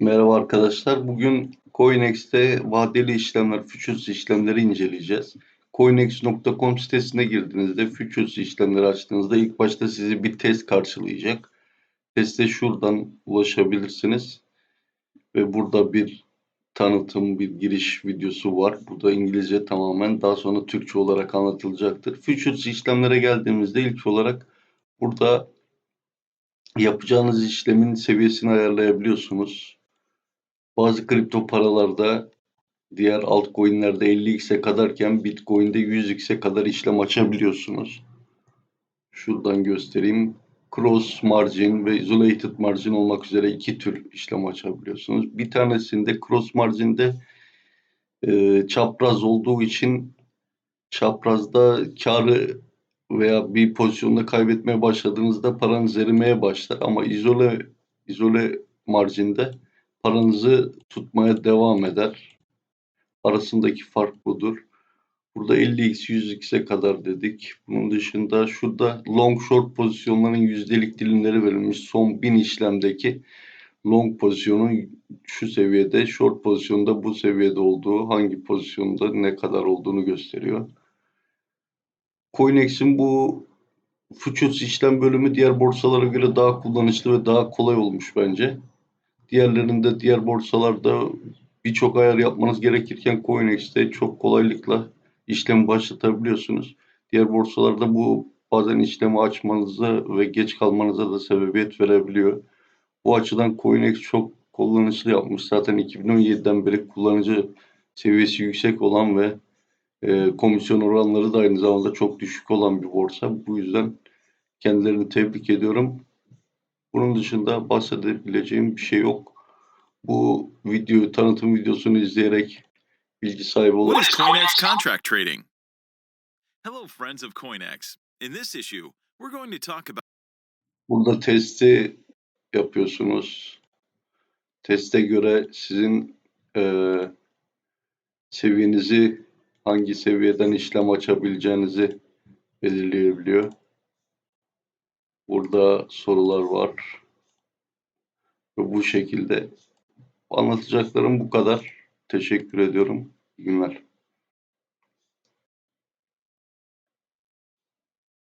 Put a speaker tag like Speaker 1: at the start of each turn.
Speaker 1: Merhaba arkadaşlar. Bugün CoinEx'te vadeli işlemler, futures işlemleri inceleyeceğiz. Coinex.com sitesine girdiğinizde futures işlemleri açtığınızda ilk başta sizi bir test karşılayacak. Teste şuradan ulaşabilirsiniz. Ve burada bir tanıtım, bir giriş videosu var. Burada İngilizce tamamen daha sonra Türkçe olarak anlatılacaktır. Futures işlemlere geldiğimizde ilk olarak burada yapacağınız işlemin seviyesini ayarlayabiliyorsunuz. Bazı kripto paralarda diğer altcoin'lerde 50x'e kadarken Bitcoin'de 100x'e kadar işlem açabiliyorsunuz. Şuradan göstereyim. Cross margin ve isolated margin olmak üzere iki tür işlem açabiliyorsunuz. Bir tanesinde cross margin'de e, çapraz olduğu için çaprazda karı veya bir pozisyonda kaybetmeye başladığınızda paranız erimeye başlar ama izole izole marjinde paranızı tutmaya devam eder. Arasındaki fark budur. Burada 50x 100x'e kadar dedik. Bunun dışında şurada long short pozisyonların yüzdelik dilimleri verilmiş. Son 1000 işlemdeki long pozisyonun şu seviyede, short pozisyonda bu seviyede olduğu, hangi pozisyonda ne kadar olduğunu gösteriyor. Coinex'in bu futures işlem bölümü diğer borsalara göre daha kullanışlı ve daha kolay olmuş bence. Diğerlerinde diğer borsalarda birçok ayar yapmanız gerekirken Coinex'te çok kolaylıkla işlem başlatabiliyorsunuz. Diğer borsalarda bu bazen işlemi açmanıza ve geç kalmanıza da sebebiyet verebiliyor. Bu açıdan Coinex çok kullanışlı yapmış. Zaten 2017'den beri kullanıcı seviyesi yüksek olan ve e, komisyon oranları da aynı zamanda çok düşük olan bir borsa. Bu yüzden kendilerini tebrik ediyorum. Bunun dışında bahsedebileceğim bir şey yok. Bu videoyu, tanıtım videosunu izleyerek bilgi sahibi olun.
Speaker 2: What is Coinex contract trading? Hello, friends of Coinex. In this issue, we're going to talk about
Speaker 1: Burada testi yapıyorsunuz. Teste göre sizin eee, seviyenizi hangi seviyeden işlem açabileceğinizi belirleyebiliyor. Burada sorular var. Ve bu şekilde anlatacaklarım bu kadar. Teşekkür ediyorum. İyi günler.